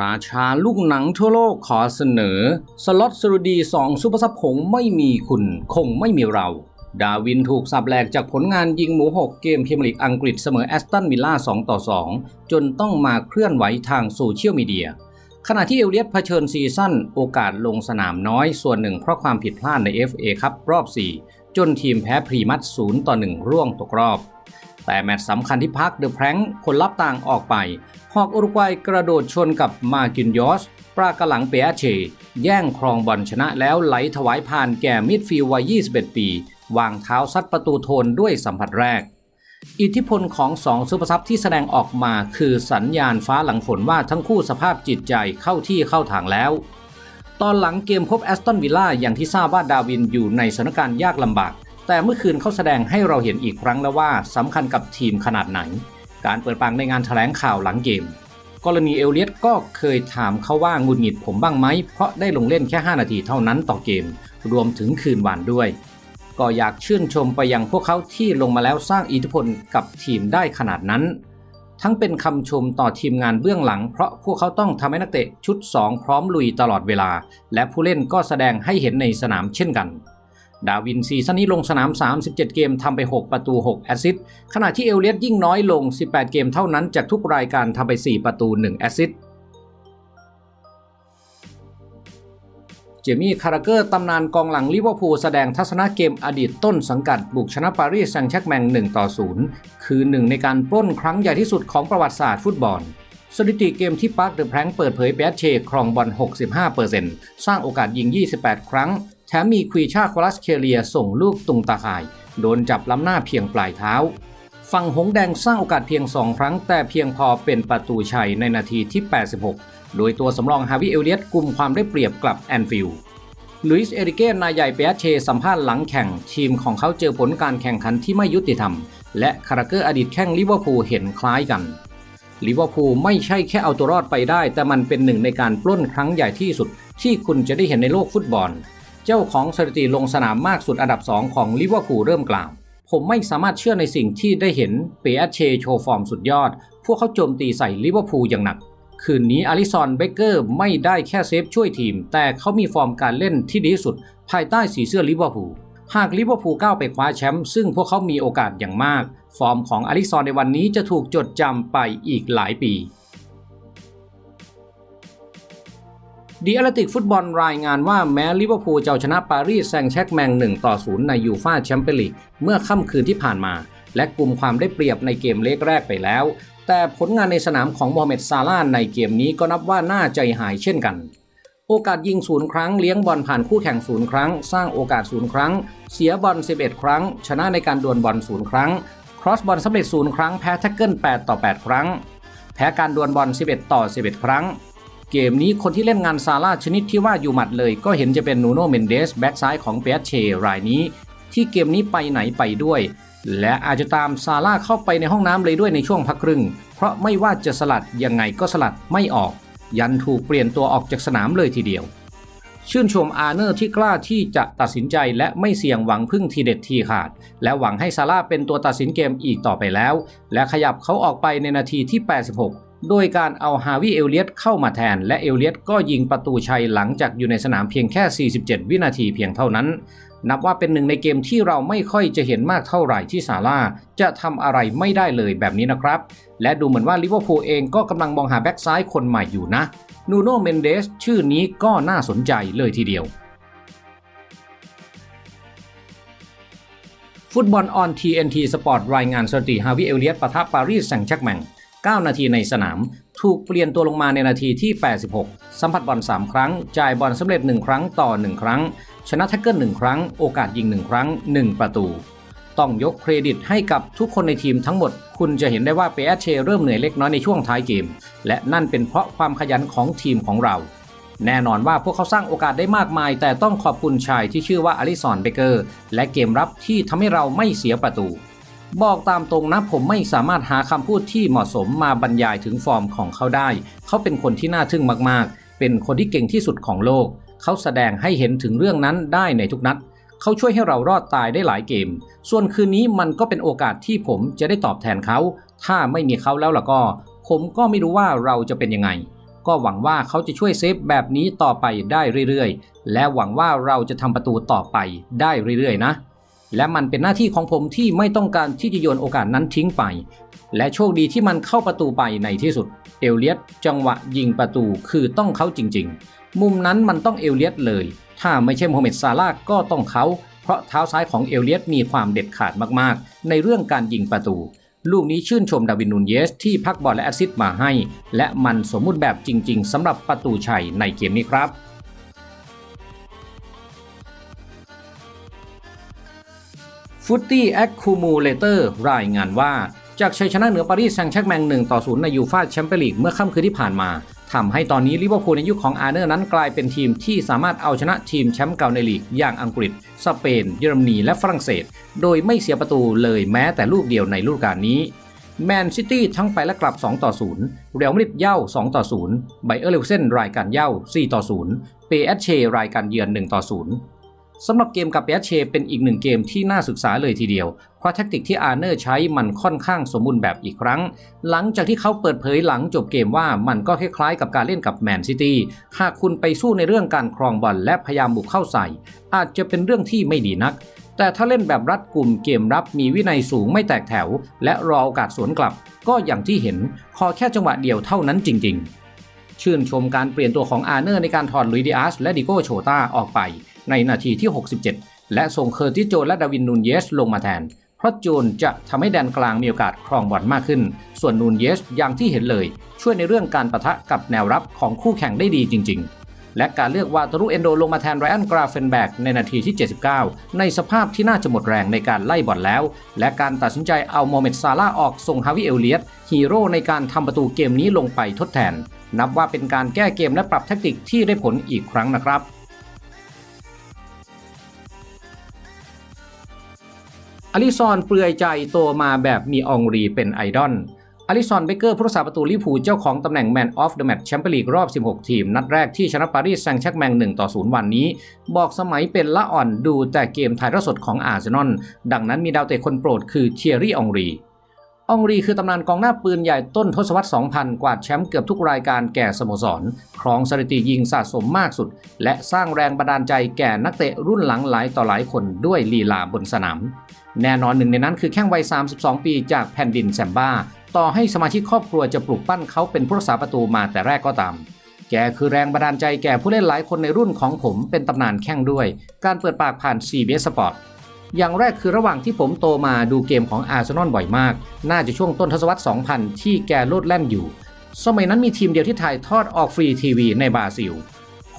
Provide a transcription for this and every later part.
ราชาลูกหนังทั่วโลกขอเสนอ สล็อตสรุดีสองซุปเปอร์ซับผงไม่มีคุณคงไม่มีเรา ดาวินถูกสับแหลกจากผลงานยิงหมู 6 เกมพรีเมียร์ลีกอังกฤษเสมอแอสตันวิลล่า2ต่อ 2 จนต้องมาเคลื่อนไหวทางโซเชียลมีเดีย ขณะที่เอลเลียตเผชิญซีซั่นโอกาสลงสนามน้อยส่วนหนึ่งเพราะความผิดพลาดใน FA ครับรอบ 4 จนทีมแพ้พรีมัต0ต่อ1ร่วงตกรอบแต่แมตช์สำคัญที่พักเดอะแพร้งคนรับต่างออกไป ฮอกอุรุกวัยกระโดดชนกับมากินยอส ปรากะหลังเปียเช แย่งครองบอลชนะแล้วไหลถวายผ่านแก่มิดฟิลด์วัย 21 ปี วางเท้าซัดประตูโทนด้วยสัมผัสแรก อิทธิพลของสองซูเปอร์ซับที่แสดงออกมาคือสัญญาณฟ้าหลังฝนว่าทั้งคู่สภาพจิตใจเข้าที่เข้าทางแล้ว ตอนหลังเกมพบแอสตันวิลล่าอย่างที่ทราบว่าดาวินอยู่ในสถานการณ์ยากลำบาก แต่เมื่อคืนเขาแสดงให้เราเห็นอีกครั้งแล้วว่าสำคัญกับทีมขนาดไหน การเปิดปากในงานแถลงข่าวหลังเกม กรณีเอลเลียตก็เคยถามเขาว่างุดหงิดผมบ้างไหม เพราะได้ลงเล่นแค่ 5 นาทีเท่านั้นต่อเกม รวมถึงคืนวานด้วย ก็อยากชื่นชมไปยังพวกเขาที่ลงมาแล้วสร้างอิทธิพลกับทีมได้ขนาดนั้น ทั้งเป็นคำชมต่อทีมงานเบื้องหลัง เพราะพวกเขาต้องทำให้นักเตะชุด 2 พร้อมลุยตลอดเวลา และผู้เล่นก็แสดงให้เห็นในสนามเช่นกัน ดาวินซีซั่นนี้ลงสนาม 37 เกมทำไป 6 ประตู 6 แอสซิสต์ขณะที่เอลเลียตยิ่งน้อยลง 18 เกมเท่านั้นจากทุกรายการทำไป 4 ประตู 1 แอสซิสต์เจมี่คาราเกอร์ตำนานกองหลังลิเวอร์พูลแสดงทัศนะเกมอดีตต้นสังกัดบุกชนะปารีสแซงต์แชกแมง1ต่อ0คือหนึ่งในการปล้นครั้งใหญ่ที่สุดของประวัติศาสตร์ฟุตบอล สถิติเกมที่ปาร์คเดอะแพรงเปิดเผยเปียเชครองบอล 65%สร้างโอกาสยิง 28 ครั้ง ถมมีควีชาโคลัสเคเลียส่งลูกตุงตาข่าย โดนจับล้ำหน้าเพียงปลายเท้า ฝั่งหงแดงสร้างโอกาสเพียง 2 ครั้ง แต่เพียงพอเป็นประตูชัยในนาทีที่ 86 โดยตัวสำรองฮาวิเอลเลียตกลุ่มความได้เปรียบกลับแอนฟิลด์ลุยส์เอริเกนนายใหญ่เปียเชสัมภาษณ์หลังแข่ง ทีมของเขาเจอผลการแข่งขันที่ไม่ยุติธรรม และคาราเกอร์อดีตแข้งลิเวอร์พูลเห็นคล้ายกันลิเวอร์พูลไม่ใช่แค่เอาตัวรอดไปได้ แต่มันเป็นหนึ่งในการปล้นครั้งใหญ่ที่สุด ที่คุณจะได้เห็นในโลกฟุตบอล เจ้าของสถิติลงสนามมากสุดอันดับ 2 ของลิเวอร์พูลเริ่มกล่าว ผมไม่สามารถเชื่อในสิ่งที่ได้เห็นเปียเชโชว์ฟอร์มสุดยอด พวกเขาโจมตีใส่ลิเวอร์พูลอย่างหนัก คืนนี้อาริซอนเบเกอร์ไม่ได้แค่เซฟช่วยทีม แต่เขามีฟอร์มการเล่นที่ดีสุด ภายใต้สีเสื้อลิเวอร์พูลหากลิเวอร์พูลก้าวไปคว้าแชมป์ซึ่งพวกเขามีโอกาสอย่างมาก ฟอร์มของอาริซอนในวันนี้จะถูกจดจำไปอีกหลายปี ดีอาร์ติกฟุตบอลรายงานว่าแม้ลิเวอร์พูลจะเอาชนะปารีสแซงต์แชร์กแมง1ต่อ0ในยูฟาแชมเปี้ยนลีกเมื่อค่ำคืนที่ผ่านมา และกลุ่มความได้เปรียบในเกมเล็กแรกไปแล้ว แต่ผลงานในสนามของโมฮัมเหม็ดซาลาในเกมนี้ก็นับว่าน่าใจหายเช่นกัน โอกาสยิงศูนย์ครั้งเลี้ยงบอลผ่านคู่แข่งศูนย์ครั้ง สร้างโอกาสศูนย์ครั้ง เสียบอล 11 ครั้ง ชนะในการดวลบอลศูนย์ครั้งครอสบอลสำเร็จศูนย์ครั้งแพ้แท็กเกิล8ต่อ 8 ครั้ง แพ้การดวลบอล 11 ต่อ 11 ครั้ง เกมนี้คนที่เล่นงานซาร่าชนิดที่ว่าอยู่หมัดเลยก็เห็นจะเป็นนูโนเมนเดสแบ็กซ้ายของเปียเชรายนี้ ที่เกมนี้ไปไหนไปด้วย และอาจจะตามซาร่าเข้าไปในห้องน้ำเลยด้วยในช่วงพักครึ่ง เพราะไม่ว่าจะสลัดยังไงก็สลัดไม่ออก ยันถูกเปลี่ยนตัวออกจากสนามเลยทีเดียว ชื่นชมอาร์เนอร์ที่กล้าที่จะตัดสินใจและไม่เสี่ยงหวังพึ่งทีเด็ดทีขาด และหวังให้ซาร่าเป็นตัวตัดสินเกมอีกต่อไปแล้ว และขยับเขาออกไปในนาทีที่ 86 โดยการเอาฮาวิเอลเลียตเข้ามาแทน และเอลเลียตก็ยิงประตูชัยหลังจากอยู่ในสนามเพียงแค่ 47 วินาทีเพียงเท่านั้น นับว่าเป็นหนึ่งในเกมที่เราไม่ค่อยจะเห็นมากเท่าไหร่ที่ซาร่าจะทำอะไรไม่ได้เลยแบบนี้นะครับ และดูเหมือนว่าลิเวอร์พูลเองก็กำลังมองหาแบ็กซ้ายคนใหม่อยู่นะนูโนเมนเดสชื่อนี้ก็น่าสนใจเลยทีเดียวฟุตบอลออน TNT Sport รายงานสถิติฮาวิเอลเลียตปะทะปารีสแซงต์แชกแมง 9 นาทีในสนาม ถูกเปลี่ยนตัวลงมาในนาทีที่ 86 สัมผัสบอล 3 ครั้ง จ่ายบอลสำเร็จ 1 ครั้งต่อ 1 ครั้ง ชนะแท็กเกิล 1 ครั้ง โอกาสยิง 1 ครั้ง 1 ประตู ต้องยกเครดิตให้กับทุกคนในทีมทั้งหมด คุณจะเห็นได้ว่าเปเชเริ่มเหนื่อยเล็กน้อยในช่วงท้ายเกม และนั่นเป็นเพราะความขยันของทีมของเราแน่นอนว่าพวกเขาสร้างโอกาสได้มากมาย แต่ต้องขอบคุณชายที่ชื่อว่าอลิซอนเบเกอร์ และเกมรับที่ทำให้เราไม่เสียประตู บอกตามตรงนะผมไม่สามารถหาคำพูดที่เหมาะสมมาบรรยายถึงฟอร์มของเขาได้ เขาเป็นคนที่น่าทึ่งมากๆ เป็นคนที่เก่งที่สุดของโลก เขาแสดงให้เห็นถึงเรื่องนั้นได้ในทุกนัด เขาช่วยให้เรารอดตายได้หลายเกม ส่วนคืนนี้มันก็เป็นโอกาสที่ผมจะได้ตอบแทนเขา ถ้าไม่มีเขาแล้วล่ะก็ ผมก็ไม่รู้ว่าเราจะเป็นยังไง ก็หวังว่าเขาจะช่วยเซฟแบบนี้ต่อไปได้เรื่อยๆ และหวังว่าเราจะทำประตูต่อไปได้เรื่อยๆ นะ และมันเป็นหน้าที่ของผมที่ไม่ต้องการที่จะโยนโอกาสนั้นทิ้งไป และโชคดีที่มันเข้าประตูไปในที่สุด เอลเลียตจังหวะยิงประตูคือต้องเขาจริง ๆ มุมนั้นมันต้องเอลเลียตเลย ถ้าไม่ใช่โมฮัมเหม็ดซาลาห์ก็ต้องเขา เพราะเท้าซ้ายของเอลเลียตมีความเด็ดขาดมากๆ ในเรื่องการยิงประตู ลูกนี้ชื่นชมดาวินนูนเยส ที่พักบอลและแอซิสมาให้ และมันสมมุติแบบจริง ๆสำหรับประตูชัยในเกมนี้ครับ ฟุตตี้แอคคูมูเลเตอร์รายงานว่า จากชัยชนะเหนือปารีสแซงต์แชกแมง1ต่อ0ในยูฟาแชมเปี้ยนลีกเมื่อค่ำคืนที่ผ่านมาทำให้ตอนนี้ลิเวอร์พูลในยุคของอาร์เนอร์นั้นกลายเป็นทีมที่สามารถเอาชนะทีมแชมป์เก่าในลีก อย่างอังกฤษ สเปน เยอรมนีและฝรั่งเศส โดยไม่เสียประตูเลยแม้แต่ลูกเดียวในฤดูกาลนี้แมนซิตี้ทั้งไปและกลับ 2 ต่อ 0 เรอัลมาดริดเย่า 2 ต่อ 0 ไบเออร์เลวเซนรายการเย่า 4 ต่อ 0 เปเอชเชรายการเยือน 1 ต่อ 0 สำหรับเกมกับเปเอชเชเป็นอีกหนึ่งเกมที่น่าศึกษาเลยทีเดียว เพราะแทคติกที่อาร์เนอร์ใช้มันค่อนข้างสมบูรณ์แบบอีกครั้ง หลังจากที่เขาเปิดเผยหลังจบเกมว่ามันก็คล้ายๆกับการเล่นกับแมนซิตี้ หากคุณไปสู้ในเรื่องการครองบอลและพยายามบุกเข้าใส่ อาจจะเป็นเรื่องที่ไม่ดีนัก แต่ถ้าเล่นแบบรัดกลุ่มเกมรับมีวินัยสูงไม่แตกแถว และรอโอกาสสวนกลับ ก็อย่างที่เห็นขอแค่จังหวะเดียวเท่านั้นจริง ๆ ชื่นชมการเปลี่ยนตัวของอาร์เนอร์ในการถอดลุยดิอาสและดิโก้โชตาออกไป ในนาทีที่ 67 และส่งเคอร์ติโจนและดาวินนูนเยสลงมาแทน เพราะโจนจะทำให้แดนกลางมีโอกาสครองบอลมากขึ้น ส่วนนูนเยสอย่างที่เห็นเลย ช่วยในเรื่องการประทะกับแนวรับของคู่แข่งได้ดีจริง ๆและการเลือกวาตารุเอนโดลงมาแทนไรอันกราเฟนแบกในนาทีที่ 79 ในสภาพที่น่าจะหมดแรงในการไล่บอลแล้ว และการตัดสินใจเอาโมเมดซาลาออกส่งฮาวิเอลเลียตฮีโร่ในการทำประตูเกมนี้ลงไปทดแทน นับว่าเป็นการแก้เกมและปรับแทคติกที่ได้ผลอีกครั้งนะครับ อลิซอนเปลือยใจโตมาแบบมีองรีเป็นไอดอลอลิซอนเบเกอร์ผู้รักษาประตูลิพูเจ้าของตำแหน่งแมนออฟเดอะแมตช์แชมเปี้ยนลีกรอบ 16 ทีม นัดแรกที่ชนะปารีสแซงต์แชกแมง 1 ต่อ 0 วันนี้ บอกสมัยเป็นละอ่อนดูแต่เกมถ่ายทอดสดของอาร์เซนอลดังนั้นมีดาวเตะคนโปรดคือเทียรี่อองรี อองรีคือตำนานกองหน้าปืนใหญ่ต้นทศวรรษ 2000 กวาดแชมป์เกือบทุกรายการแก่สโมสร ครองสถิติยิงสะสมมากสุด และสร้างแรงบันดาลใจแก่นักเตะรุ่นหลังหลายต่อหลายคนด้วยลีลาบนสนาม แน่นอนหนึ่งในนั้นคือแข้งวัย 32 ปีจากแผ่นดินแซมบ้า ต่อให้สมาชิกครอบครัวจะปลูกปั้นเขาเป็นผู้รักษาประตูมาแต่แรกก็ตามแกคือแรงบันดาลใจแก่ผู้เล่นหลายคนในรุ่นของผมเป็นตำนานแข้งด้วย การเปิดปากผ่าน CBS Sport อย่างแรกคือระหว่างที่ผมโตมาดูเกมของอาร์เซนอลบ่อยมาก น่าจะช่วงต้นทศวรรษ 2000 ที่แกโลดแล่นอยู่ สมัยนั้นมีทีมเดียวที่ถ่ายทอดออกฟรีทีวีในบราซิล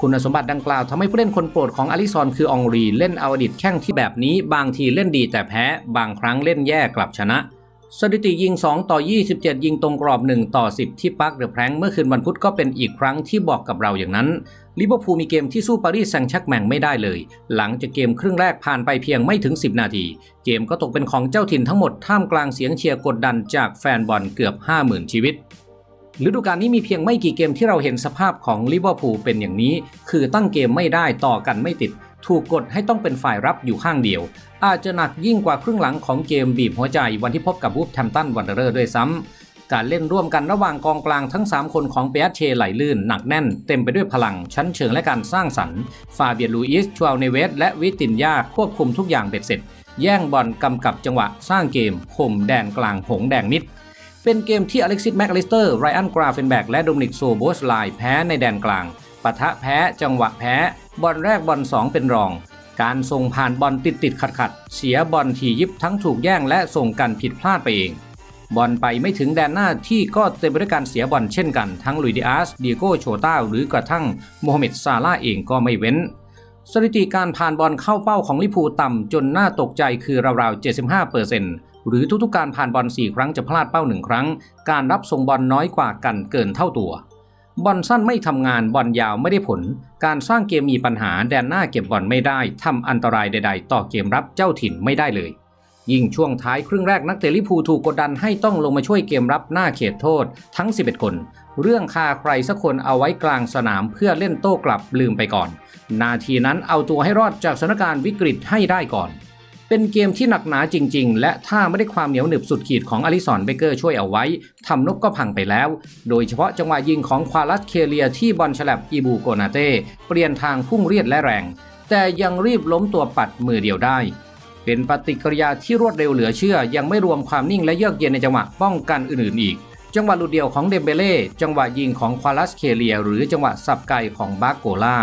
คุณสมบัติดังกล่าวทำให้ผู้เล่นคนโปรดของอลิซอนคือองรีเล่นเอาอดีตแข้งที่แบบนี้ บางทีเล่นดีแต่แพ้ บางครั้งเล่นแย่กลับชนะ สถิติยิง 2 ต่อ 27 ยิงตรงกรอบ 1 ต่อ 10 ที่ปักเดอะแพรงเมื่อคืนวันพุธก็เป็นอีกครั้งที่บอกกับเราอย่างนั้นลิเวอร์พูลมีเกมที่สู้ปารีสแซงต์แชร์กแมงไม่ได้เลย หลังจากเกมครึ่งแรกผ่านไปเพียงไม่ถึง 10 นาที เกมก็ตกเป็นของเจ้าถิ่นทั้งหมดท่ามกลางเสียงเชียร์กดดันจากแฟนบอลเกือบ 50,000 ชีวิตฤดูกาลนี้มีเพียงไม่กี่เกมที่เราเห็นสภาพของลิเวอร์พูลเป็นอย่างนี้ คือตั้งเกมไม่ได้ต่อกันไม่ติด ถูกกดให้ต้องเป็นฝ่ายรับอยู่ข้างเดียว อาจจะหนักยิ่งกว่าครึ่งหลังของเกมบีบหัวใจวันที่พบกับวูฟแทมตันวันเดอร์ด้วยซ้ำ การเล่นร่วมกันระหว่างกองกลางทั้ง 3 คนของเปียเชไหลลื่นหนักแน่น เต็มไปด้วยพลัง ชั้นเชิงและการสร้างสรรค์ ฟาเบียนลูอิสชัวเนเวส และวิตินยาควบคุมทุกอย่างเบ็ดเสร็จ แย่งบอลกำกับจังหวะสร้างเกมข่มแดนกลางหงแดงมิดเป็นเกมที่อเล็กซิสแมคอลิสเตอร์ไรอันกราเฟนแบกและโดมินิกโซโบสไลแพ้ในแดนกลางปะทะแพ้จังหวะแพ้ บอลแรกบอล2เป็นรอง การส่งผ่านบอลติดติดขัดขัดเสียบอลทียิบทั้งถูกแย่งและส่งกันผิดพลาดไปเอง บอลไปไม่ถึงแดนหน้าที่ก็เต็มไปด้วยการเสียบอลเช่นกันทั้งลุยดิอาสเดียโกโชต้าหรือกระทั่งโมฮัมเหม็ดซาลาเองก็ไม่เว้น สถิติการผ่านบอลเข้าเป้าของลิพูต่ำจนน่าตกใจคือราวๆ 75%หรือทุกๆการผ่านบอล 4 ครั้งจะพลาดเป้า 1 ครั้ง การรับส่งบอลน้อยกว่ากันเกินเท่าตัว บอลสั้นไม่ทำงานบอลยาวไม่ได้ผล การสร้างเกมมีปัญหาแดนหน้าเก็บบอลไม่ได้ทำอันตรายใด ๆ ต่อเกมรับเจ้าถิ่นไม่ได้เลย ยิ่งช่วงท้ายครึ่งแรกนักเตะลิพูถูกกดดันให้ต้องลงมาช่วยเกมรับหน้าเขตโทษทั้ง 11 คน เรื่องคาใครสักคนเอาไว้กลางสนามเพื่อเล่นโต้กลับลืมไปก่อน นาทีนั้นเอาตัวให้รอดจากสถานการณ์วิกฤตให้ได้ก่อน เป็นเกมที่หนักหนาจริง ๆ และถ้าไม่ได้ความเหนียวหนึบสุดขีดของอลิสันเบเกอร์ช่วยเอาไว้ทำนกก็พังไปแล้ว โดยเฉพาะจังหวะยิงของควาลัสเคเลียที่บอลฉลับอีบูโกนาเต้เปลี่ยนทางพุ่งเรียดและแรง แต่ยังรีบล้มตัวปัดมือเดียวได้ เป็นปฏิกิริยาที่รวดเร็วเหลือเชื่อ ยังไม่รวมความนิ่งและเยือกเย็นในจังหวะป้องกันอื่นๆอีกจังหวะหลุดเดียวของเดมเบเล่ จังหวะยิงของควาลัสเคเลีย หรือจังหวะสับไกของบาโกลา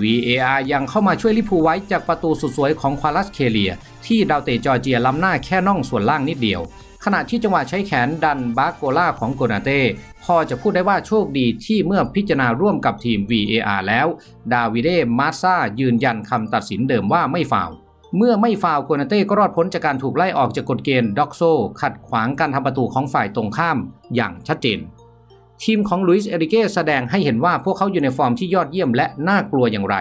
VAR ยังเข้ามาช่วยลิพูไว้จากประตูสุดสวยของควาลัสเคเลีย ที่ดาวเตะจอร์เจียล้ำหน้าแค่น่องส่วนล่างนิดเดียว ขณะที่จังหวะใช้แขนดันบาโกลาของโกนาเต้พอจะพูดได้ว่าโชคดีที่เมื่อพิจารณาร่วมกับทีม VAR แล้ว ดาวิเดมาซายืนยันคำตัดสินเดิมว่าไม่ฟาวเมื่อไม่ฟาวโกนาเต้ก็รอดพ้นจากการถูกไล่ออกจากกฎเกณฑ์ด็อกโซ ขัดขวางการทำประตูของฝ่ายตรงข้ามอย่างชัดเจน ทีมของลุยส์เอริเก้แสดงให้เห็นว่าพวกเขาอยู่ในฟอร์มที่ยอดเยี่ยมและน่ากลัวอย่างไร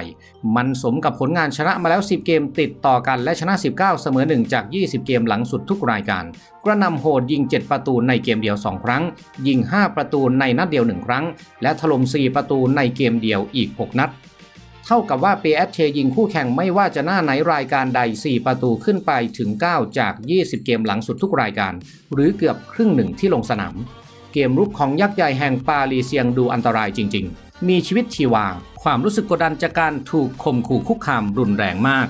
มันสมกับผลงานชนะมาแล้ว 10 เกมติดต่อกันและชนะ 19 เสมอ 1 จาก 20 เกมหลังสุดทุกรายการ กระนำโหดยิง 7 ประตูในเกมเดียว 2 ครั้ง ยิง 5 ประตูในนัดเดียว 1 ครั้ง และถล่ม 4 ประตูในเกมเดียวอีก 6 นัดเท่ากับว่าเปแอตเชยิงคู่แข่งไม่ว่าจะหน้าไหนรายการใด 4 ประตูขึ้นไปถึง 9 จาก 20 เกมหลังสุดทุกรายการ หรือเกือบครึ่งหนึ่งที่ลงสนาม เกมรุกของยักษ์ใหญ่แห่งปารีเซียงดูอันตรายจริง ๆ มีชีวิตชีวา ความรู้สึกกดดันจากการถูกข่มขู่คุกคามรุนแรงมาก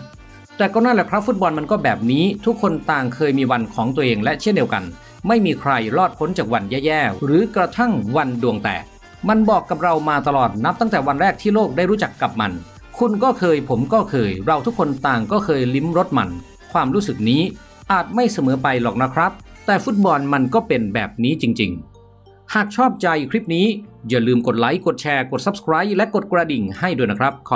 แต่ก็นั่นแหละครับฟุตบอลมันก็แบบนี้ ทุกคนต่างเคยมีวันของตัวเองและเช่นเดียวกัน ไม่มีใครรอดพ้นจากวันแย่ๆ หรือกระทั่งวันดวงแตก มันบอกกับเรามาตลอดนับตั้งแต่วันแรกที่โลกได้รู้จักกับมัน คุณก็เคยผมก็เคย เราทุกคนต่างก็เคยลิ้มรสมัน ความรู้สึกนี้อาจไม่เสมอไปหรอกนะครับ แต่ฟุตบอลมันก็เป็นแบบนี้จริง ๆ หากชอบใจคลิปนี้อย่าลืมกดไลค์ กดแชร์ กด Subscribe และกดกระดิ่งให้ด้วยนะครับข